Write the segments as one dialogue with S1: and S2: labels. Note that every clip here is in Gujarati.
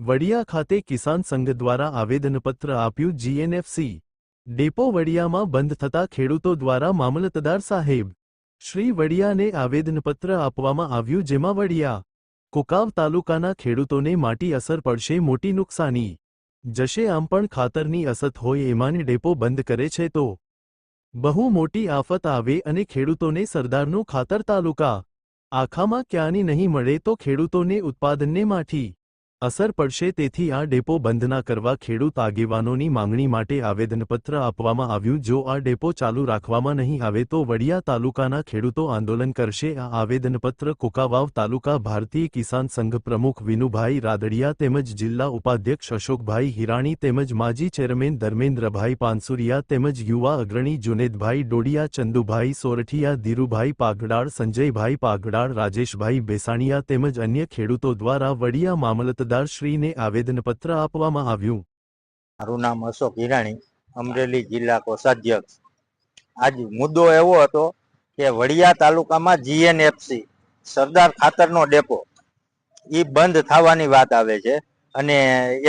S1: વડિયા ખાતે કિસાન સંઘ દ્વારા આવેદનપત્ર આપ્યું જીએનએફસી. ડેપો વડિયામાં બંધ થતા ખેડૂતો દ્વારા મામલતદાર સાહેબ શ્રી વડિયાને આવેદનપત્ર આપવામાં આવ્યું જેમાં વડિયા, કુકાવ તાલુકાના ખેડૂતોને માટી અસર પડશે, મોટી નુકસાની. જશે આમ પણ ખાતરની અસત હોય એમાંને ડેપો બંધ કરે છે તો. બહુ મોટી આફત આવે અને ખેડૂતોને સરદારનું ખાતર તાલુકા. આખામાં ક્યાંની નહીં મળે તો ખેડૂતોને ઉત્પાદનને માઠી. અસર પડશે તેથી આ ડેપો બંધ ના કરવા ખેડૂત આગેવાનોની માંગણી માટે આવેદનપત્ર આપવામાં આવ્યું. જો આ ડેપો ચાલુ રાખવામાં નહીં આવે તો વડિયા તાલુકાના ખેડૂતો આંદોલન કરશે. આ આવેદનપત્ર કુકાવાવ તાલુકા ભારતીય કિસાન સંઘ પ્રમુખ વિનુભાઈ રાદડિયા તેમજ જિલ્લા ઉપાધ્યક્ષ અશોકભાઈ હિરાણી તેમજ માજી ચેરમેન ધર્મેન્દ્રભાઈ પાનસુરિયા તેમજ યુવા અગ્રણી જુનેદભાઈ ડોડિયા, ચંદુભાઈ સોરઠિયા, ધીરુભાઈ પાગડાળ, સંજયભાઈ પાગડાળ, રાજેશભાઈ બેસાણીયા તેમજ અન્ય ખેડૂતો દ્વારા વડિયા મામલતદાર શ્રીને આવેદનપત્ર આપવામાં આવ્યું.
S2: મારું નામ અશોક હિરાણી, અમરેલી જિલ્લા કોષાધ્યક્ષ. આજ મુદ્દો એવો હતો કે વડિયા તાલુકામાં જીએનએફસી, સરદાર ખાતરનો ડેપો એ બંધ થવાની વાત આવે છે અને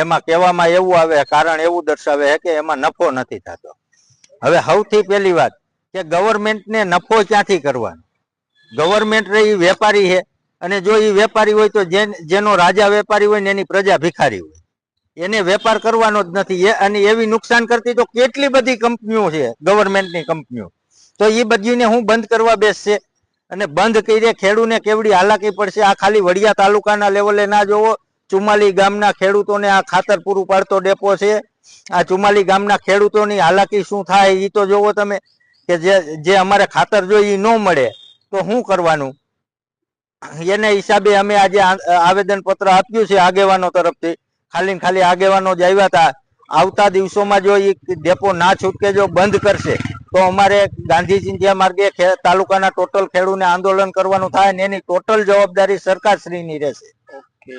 S2: એમાં કહેવામાં એવું આવે, કારણ એવું દર્શાવે છે કે એમાં નફો નથી થતો. હવે સૌથી પહેલી વાત કે ગવર્મેન્ટને નફો ક્યાંથી કરવાનો? ગવર્મેન્ટ એ વેપારી છે અને જો એ વેપારી હોય તો જેન- રાજા વેપારી હોય ને એની પ્રજા ભિખારી હોય. એને વેપાર કરવાનો જ નથી. અને એવી નુકસાન કરતી તો કેટલી બધી કંપનીઓ છે ગવર્મેન્ટની કંપનીઓ. તો એ બધીને હું બંધ કરવા બેસશે. અને બંધ કરીએ ખેડૂને કેવડી હાલાકી પડશે? આ ખાલી વડિયા તાલુકાના લેવલે ના જોવો. ચુમાલી ગામના ખેડૂતોને આ ખાતર પૂરું પાડતો ડેપો છે. આ ચુમાલી ગામના ખેડૂતોની હાલાકી શું થાય એ તો જોવો તમે. કે જે જે અમારે ખાતર જોઈએ એ ન મળે, તો શું કરવાનું? એને હિસાબે અમે આજે આવેદન પત્ર આપ્યું છે આગેવાનો તરફથી. ખાલી ખાલી આગેવાનો જ આવ્યા હતા. આવતા દિવસોમાં જો એ ડેપો ના છૂટકે જો બંધ કરશે, તો અમારે ગાંધી ચિંધ્યા માર્ગે તાલુકાના ટોટલ ખેડૂને આંદોલન કરવાનું થાય ને એની ટોટલ જવાબદારી સરકારશ્રીની રહેશે.
S3: ઓકે.